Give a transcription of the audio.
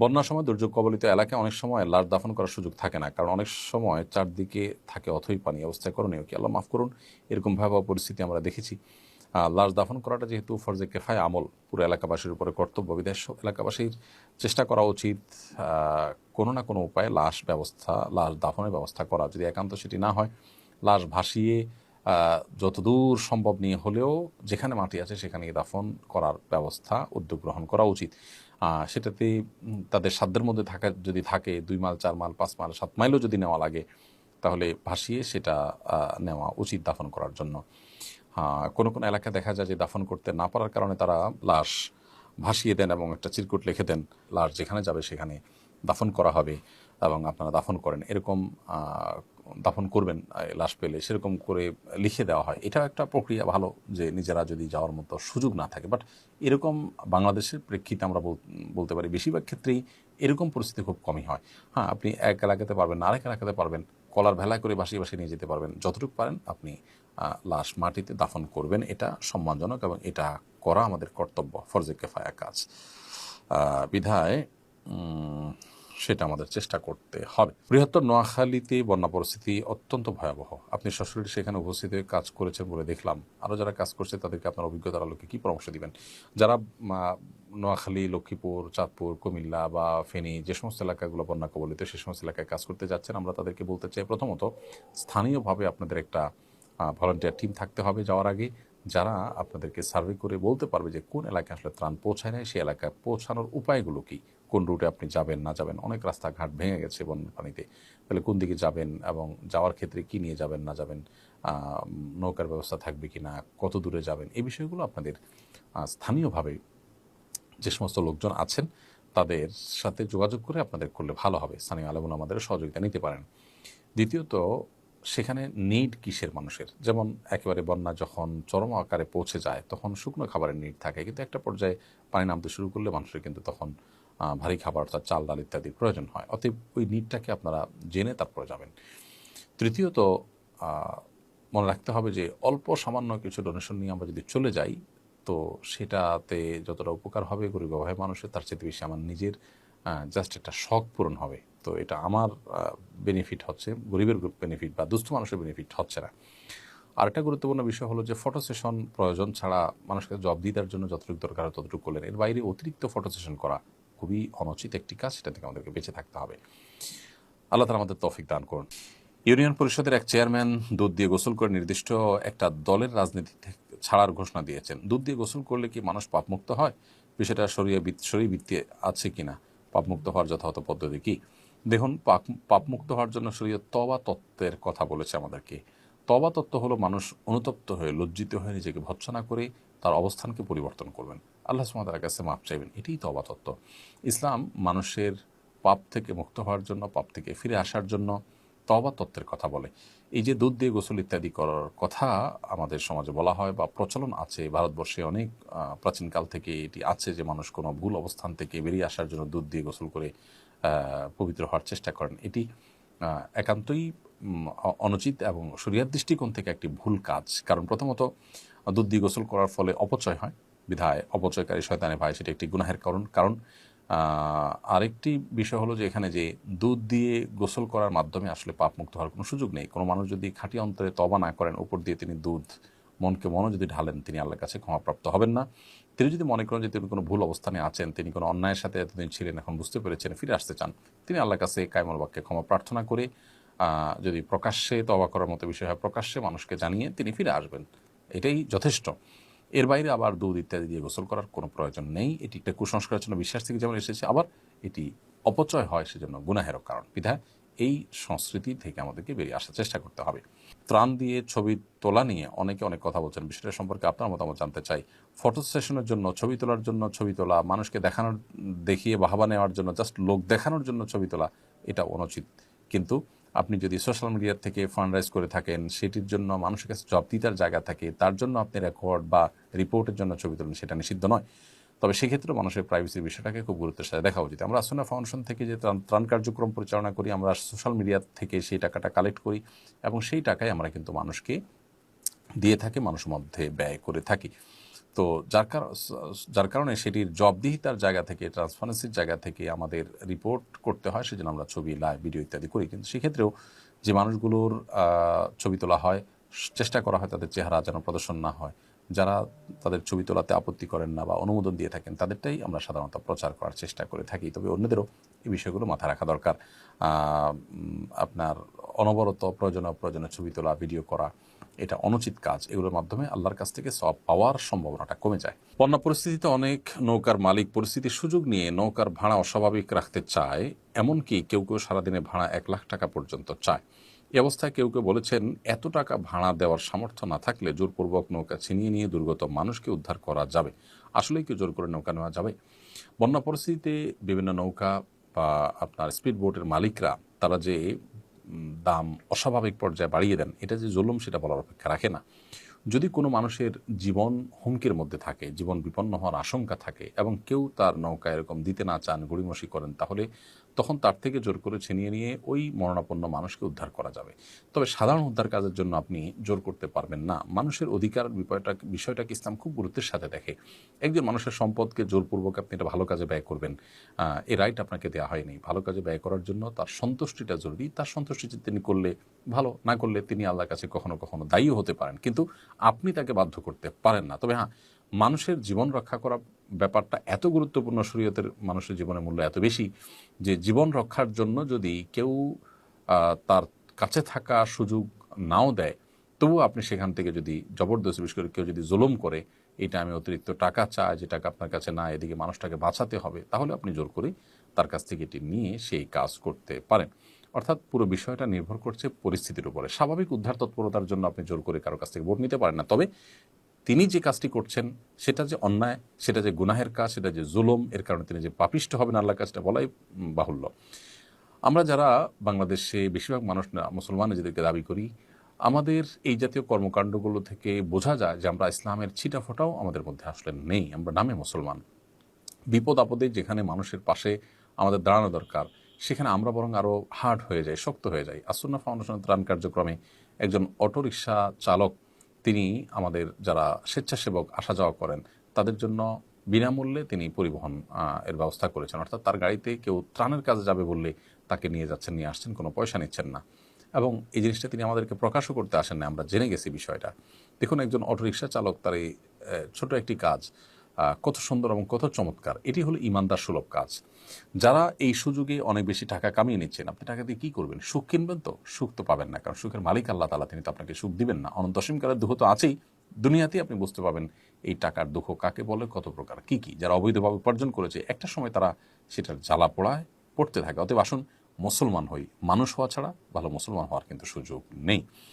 বন্যার সময় দুর্যোগ কবলিত এলাকায় অনেক সময় লাশ দাফন করার সুযোগ থাকে না, কারণ অনেক সময় চারদিকে থাকে অথই পানি। অবস্থায় করণীয় কি? আল্লাহ মাফ করুন, এরকম ভয়াবহ পরিস্থিতি আমরা দেখেছি। লাশ দাফন করাটা যেহেতু ফরজে কেফায় আমল, পুরো এলাকাবাসীর উপরে কর্তব্য। বিদেশ এলাকাবাসীর চেষ্টা করা উচিত কোনো না কোনো উপায়ে লাশ ব্যবস্থা, লাশ দাফনের ব্যবস্থা করা। যদি একান্ত সেটি না হয়, লাশ ভাসিয়ে যতদূর সম্ভব নিয়ে হলেও যেখানে মাটি আছে সেখানে দাফন করার ব্যবস্থা, উদ্যোগ গ্রহণ করা উচিত। সেটাতে তাদের সাধ্যের মধ্যে থাকা, যদি থাকে, দুই মাইল চার মাইল পাঁচ মাইল সাত মাইলও যদি নেওয়া লাগে, তাহলে ভাসিয়ে সেটা নেওয়া উচিত দাফন করার জন্য। কোনো কোনো এলাকায় দেখা যায় যে দাফন করতে না পারার কারণে তারা লাশ ভাসিয়ে দেন এবং একটা চিরকুট লিখে দেন, লাশ যেখানে যাবে সেখানে দাফন করা হবে এবং আপনারা দাফন করেন। এরকম দাফন করবেন লাশ পেলে, সেরকম করে লিখে দেওয়া হয়। এটা একটা প্রক্রিয়া ভালো যে নিজেরা যদি যাওয়ার মতো সুযোগ না থাকে। বাট এরকম বাংলাদেশের প্রেক্ষিতে আমরা বল- বলতে পারি বেশিরভাগ ক্ষেত্রেই এরকম পরিস্থিতি খুব কমই হয়। হ্যাঁ আপনি এক এলাকাতে পারবেন আরেক এলাকাতে পারবেন, কলার ভেলা করে বাসিয়ে বাসিয়ে নিয়ে যেতে পারবেন। যতটুকু পারেন আপনি লাশ মাটিতে দাফন করবেন। এটা সম্মানজনক এবং এটা করা আমাদের কর্তব্য, ফরজে কেফায়া কাজ। বিধায় সেটা আমাদের চেষ্টা করতে হবে। বৃহত্তর নোয়াখালীতে বন্যা পরিস্থিতি অত্যন্ত ভয়াবহ। আপনি সরাসরি সেখানে উপস্থিত হয়ে কাজ করেছেন বলে দেখলাম। আরও যারা কাজ করছে তাদেরকে আপনার অভিজ্ঞতার আলোকে কী পরামর্শ দিবেন? যারা নোয়াখালী, লক্ষ্মীপুর, চাঁদপুর, কুমিল্লা বা ফেনী যে সমস্ত এলাকাগুলো বন্যা কবলিত সে সমস্ত এলাকায় কাজ করতে যাচ্ছেন, আমরা তাদেরকে বলতে চাই প্রথমত স্থানীয়ভাবে আপনাদের একটা ভলান্টিয়ার টিম থাকতে হবে যাওয়ার আগে। যারা আপনাদেরকে সার্ভে করে বলতে পারবে যে কোন এলাকায় আসলে ত্রাণ পৌঁছায় নাই সেই এলাকায় পৌঁছানোর উপায়গুলো কি? কোন রুটে আপনি যাবেন, না যাবেন, অনেক রাস্তাঘাট ভেঙে গেছে বন্যার পানিতে তাহলে কোন দিকে যাবেন এবং যাওয়ার ক্ষেত্রে কি নিয়ে যাবেন, না যাবেন নৌকার ব্যবস্থা থাকবে কি না কত দূরে যাবেন, এই বিষয়গুলো আপনাদের স্থানীয়ভাবে যে সমস্ত লোকজন আছেন, তাদের সাথে যোগাযোগ করে আপনাদের করলে ভালো হবে। স্থানীয় আলমুল আমাদের সহযোগিতা নিতে পারেন। দ্বিতীয়ত, সেখানে নিড কিসের মানুষের? যেমন একেবারে বন্যা যখন চরম আকারে পৌঁছে যায়, তখন শুকনো খাবারের নিড থাকে। কিন্তু একটা পর্যায়ে পানি নামতে শুরু করলে মানুষের কিন্তু তখন ভারী খাবার অর্থাৎ চাল, ডাল ইত্যাদির প্রয়োজন হয়। অতএব ওই নিডটাকে আপনারা জেনে তারপরে যাবেন। তৃতীয়ত মনে রাখতে হবে যে অল্প সামান্য কিছু ডোনেশন নিয়ে আমরা যদি চলে যাই, তো সেটাতে যতটা উপকার হবে গরিব অভাবী মানুষের, তার চেয়ে বেশি আমার নিজের জাস্ট একটা শখ পূরণ হবে। তো এটা আমার বেনিফিট হচ্ছে, গরিবের বেনিফিট বা দুস্থ মানুষের বেনিফিট হচ্ছে না। আরেকটা গুরুত্বপূর্ণ বিষয় হলো যে ফটো সেশন প্রয়োজন ছাড়া মানুষকে জব দেওয়ার জন্য যতটুকু দরকার ততটুকু করলেন। এর বাইরে অতিরিক্ত ফটো সেশন করা খুবই অনুচিত একটি কাজ সেটা থেকে আমাদেরকে বেঁচে থাকতে হবে। আল্লাহ তালা আমাদের তৌফিক দান করুন। ইউনিয়ন পরিষদের এক চেয়ারম্যান দুধ দিয়ে গোসল করে নির্দিষ্ট একটা দলের রাজনীতি ছাড়ার ঘোষণা দিয়েছেন। দুধ দিয়ে গোসল করলে কি মানুষ পাপমুক্ত হয়? বিষয়টা সরিয়ে সরিয়ে বৃত্তি আছে কিনা? পাপমুক্ত হওয়ার যথাযথ পদ্ধতি কি? দেখুন, পাপ পাপমুক্ত হওয়ার জন্য শরীয় তবা তত্ত্বের কথা বলেছে আমাদেরকে। তবা তত্ত্ব হলো মানুষ অনুতপ্ত হয়ে, লজ্জিত হয়ে নিজেকে ভৎসনা করে তার অবস্থানকে পরিবর্তন করবেন। আল্লাহ সুমাতার কাছে মাপ চাইবেন। এটাই তবা তত্ত্ব। ইসলাম মানুষের পাপ থেকে মুক্ত হওয়ার জন্য, পাপ থেকে ফিরে আসার জন্য তবা তত্ত্বের কথা বলে। এই যে দুধ দিয়ে গোসল ইত্যাদি করার কথা আমাদের সমাজে বলা হয় বা প্রচলন আছে, ভারতবর্ষে অনেক প্রাচীনকাল থেকে এটি আছে যে মানুষ কোনো ভুল অবস্থান থেকে বেরিয়ে আসার জন্য দুধ দিয়ে গোসল করে পবিত্র হওয়ার চেষ্টা করেন। এটি একান্তই অনুচিত এবং শরিয়ার দৃষ্টিকোণ থেকে একটি ভুল কাজ। কারণ প্রথমত, দুধ দিয়ে গোসল করার ফলে অপচয় হয়। বিধায় অপচয়কারী শয়তানে ভাই সেটি একটি গুনাহের কারণ। কারণ আরেকটি বিষয় হলো যে এখানে যে দুধ দিয়ে গোসল করার মাধ্যমে আসলে পাপ মুক্ত হওয়ার কোনো সুযোগ নেই। কোনো মানুষ যদি খাঁটি অন্তরে তবা না করেন, উপর দিয়ে তিনি দুধ, মনকে মনও যদি ঢালেন, তিনি আল্লাহর কাছে ক্ষমাপ্রাপ্ত হবেন না। তিনি যদি মনে করেন যে তিনি কোনো ভুল অবস্থানে আছেন, তিনি কোনো অন্যায়ের সাথে এতদিন ছিলেন, এখন বুঝতে পেরেছেন, ফিরে আসতে চান, তিনি আল্লাহর কাছে কায়মল বাক্যে ক্ষমা প্রার্থনা করে যদি প্রকাশ্যে তবা করার মতো বিষয় হয়, প্রকাশ্যে মানুষকে জানিয়ে তিনি ফিরে আসবেন। এটাই যথেষ্ট। এর বাইরে আবার দুধ ইত্যাদি দিয়ে গোসল করার কোনো প্রয়োজন নেই। এটি একটা কুসংস্কারের জন্য বিশ্বাস থেকে যেমন এসেছে, আবার এটি অপচয় হয় সেজন্য গুনাহেরও কারণ। বিধায় এই সংস্কৃতি থেকে আমাদেরকে বেরিয়ে আসার চেষ্টা করতে হবে। ত্রাণ দিয়ে ছবি তোলা নিয়ে অনেকে অনেক কথা বলছেন। বিষয়টা সম্পর্কে আপনার মতামত জানতে চাই। ফটো সেশনের জন্য, ছবি তোলার জন্য ছবি তোলা, মানুষকে দেখানোর, দেখিয়ে বাহাবা নেওয়ার জন্য জাস্ট লোক দেখানোর জন্য ছবি তোলা, এটা অনুচিত। কিন্তু আপনি যদি সোশ্যাল মিডিয়া থেকে ফান্ড রাইজ করে থাকেন, সেটির জন্য মানুষের কাছে জবাবদিহিতার জায়গা থাকে, তার জন্য আপনি রেকর্ড বা রিপোর্টের জন্য ছবি তোলেন, সেটা নিষিদ্ধ নয়। তবে সেক্ষেত্রে মানুষের প্রাইভেসির বিষয়টাকে খুব গুরুত্বের সাথে দেখা উচিত আমরা আসনা ফাউন্ডেশন থেকে যে ত্রাণ কার্যক্রম পরিচালনা করি, আমরা সোশ্যাল মিডিয়া থেকে সেই টাকাটা কালেক্ট করি এবং সেই টাকায় আমরা কিন্তু মানুষকে দিয়ে থাকি, মানুষের মধ্যে ব্যয় করে থাকি। তো যার কারণ যার কারণে সেটির জবদিহিতার জায়গা থেকে ট্রান্সপারেন্সির জায়গা থেকে আমাদের রিপোর্ট করতে হয়, সেজন্য আমরা ছবি লাইভ ভিডিও ইত্যাদি করি। কিন্তু সেক্ষেত্রেও যে মানুষগুলোর ছবি তোলা হয়, চেষ্টা করা হয় তাদের চেহারা যেন প্রদর্শন না হয়। যারা তাদের ছবি তোলাতে আপত্তি করেন না বা অনুমোদন দিয়ে থাকেন, তাদেরটাই আমরা সাধারণত প্রচার করার চেষ্টা করে থাকি। তবে অন্যদেরও এই বিষয়গুলো মাথায় রাখা দরকার। আপনার অনবরত প্রয়োজনীয় প্রয়োজনীয় ছবি তোলা ভিডিও করা এটা অনুচিত কাজ। এগুলোর মাধ্যমে আল্লাহর কাছ থেকে সব পাওয়ার সম্ভাবনাটা কমে যায়। বন্যা পরিস্থিতিতে অনেক নৌকার মালিক পরিস্থিতির সুযোগ নিয়ে নৌকার ভাড়া অস্বাভাবিক রাখতে চায়, এমনকি কেউ কেউ সারাদিনে ভাড়া এক লাখ টাকা পর্যন্ত চায়। এ অবস্থায় কেউ কেউ বলেছেন, এত টাকা ভাড়া দেওয়ার সামর্থ্য না থাকলে জোরপূর্বক নৌকা ছিনিয়ে নিয়ে দুর্গত মানুষকে উদ্ধার করা যাবে। আসলেই কি জোর করে নৌকা নেওয়া যাবে? বন্যা পরিস্থিতিতে বিভিন্ন নৌকা বা আপনার স্পিড বোটের মালিকরা, তারা যে দাম অস্বাভাবিক পর্যায়ে বাড়িয়ে দেন, এটা যে জুলুম সেটা বলার অপেক্ষা রাখে না। যদি কোনো মানুষের জীবন হুমকির মধ্যে থাকে, জীবন বিপন্ন হওয়ার আশঙ্কা থাকে এবং কেউ তার নৌকা এরকম দিতে না চান, গড়িমসি করেন, তাহলে তখন তার থেকে জোর করে ছিনিয়ে নিয়ে ওই মরণাপন্ন মানুষকে উদ্ধার করা যাবে। তবে সাধারণ উদ্ধার কাজের জন্য আপনি জোর করতে পারবেন না। মানুষের অধিকার বিষয়টা, বিষয়টাকে ইসলাম খুব গুরুত্বের সাথে দেখে। একজন মানুষের সম্পদকে জোরপূর্বক আপনি এটা ভালো কাজে ব্যয় করবেন। এই রাইট আপনাকে দেওয়া হয়নি। ভালো কাজে ব্যয় করার জন্য তার সন্তুষ্টিটা জরুরি। তার সন্তুষ্টি তিনি করলে ভালো, না করলে তিনি আল্লাহর কাছে কখনো কখনো দায়ীও হতে পারেন। কিন্তু আপনি তাকে বাধ্য করতে পারেন না। তবে হ্যাঁ মানুষের জীবন রক্ষা করা ব্যাপারটা এত গুরুত্বপূর্ণ শরীয়তের মানুষের জীবনের মূল্য এত বেশি যে জীবন রক্ষার জন্য যদি কেউ তার কাছে থাকা সুযোগ নাও দেয়, তবুও আপনি সেখান থেকে যদি জবরদস্তি বিশেষ করে কেউ যদি জুলুম করে, এটা আমি অতিরিক্ত টাকা চাই, যে টাকা আপনার কাছে না এদিকে মানুষটাকে বাঁচাতে হবে, তাহলে আপনি জোর করে তার কাছ থেকে এটি নিয়ে সেই কাজ করতে পারেন। অর্থাৎ পুরো বিষয়টা নির্ভর করছে পরিস্থিতির উপরে। স্বাভাবিক উদ্ধার তৎপরতার জন্য আপনি জোর করে কারও কাছ থেকে ভোট নিতে পারেন না। তবে তিনি যে কাজটি করছেন, সেটা যে অন্যায়, সেটা যে গুনাহের কাজ, সেটা যে জুলুম, এর কারণে তিনি যে পাপিষ্ট হবেন আল্লাহ কাজটা বলাই বাহুল্য। আমরা যারা বাংলাদেশে বেশিরভাগ মানুষ না, মুসলমান নিজেদেরকে দাবি করি, আমাদের এই জাতীয় কর্মকাণ্ডগুলো থেকে বোঝা যায় যে আমরা ইসলামের ছিটা ফোটাও আমাদের মধ্যে আসলে নেই। আমরা নামে মুসলমান। বিপদ আপদে যেখানে মানুষের পাশে আমাদের দাঁড়ানো দরকার, সেখানে আমরা বরং আরও হার্ড হয়ে যাই, শক্ত হয়ে যাই। আসন্না ফাউন্ডেশনের ত্রাণ কার্যক্রমে একজন অটোরিকশা চালক তিনি আমাদের যারা স্বেচ্ছাসেবক আসা যাওয়া করেন, তাদের জন্য বিনামূল্যে তিনি পরিবহন এর ব্যবস্থা করেছেন। অর্থাৎ তার গাড়িতে কেউ ত্রাণের কাজে যাবে বললে তাকে নিয়ে যাচ্ছেন, নিয়ে আসছেন, কোনো পয়সা নিচ্ছেন না। এবং এই জিনিসটা তিনি আমাদেরকে প্রকাশও করতে আসেন না আমরা জেনে গেছি বিষয়টা। দেখুন, একজন অটোরিকশা চালক তার এই ছোটো একটি কাজ কত সুন্দর এবং কত চমৎকার। এটি হলো ইমানদার সুলভ কাজ। যারা এই সুযোগে অনেক বেশি টাকা কামিয়ে নিচ্ছেন, আপনি টাকা দিয়ে কী করবেন? সুখ কিনবেন তো? সুখ তো পাবেন না, কারণ সুখের মালিক আল্লাহ তালা তিনি তো আপনাকে সুখ দিবেন না। অনন্ত অসীমকালের দুঃখ তো আছেই। দুনিয়াতেই আপনি বুঝতে পাবেন এই টাকার দুঃখ কাকে বলে, কত প্রকার, কি কি। যারা অবৈধভাবে উপার্জন করেছে, একটা সময় তারা সেটার জ্বালা পোড়ায়, পড়তে থাকে। অতএব আসুন, মুসলমান হই। মানুষ হওয়া ছাড়া ভালো মুসলমান হওয়ার কিন্তু সুযোগ নেই।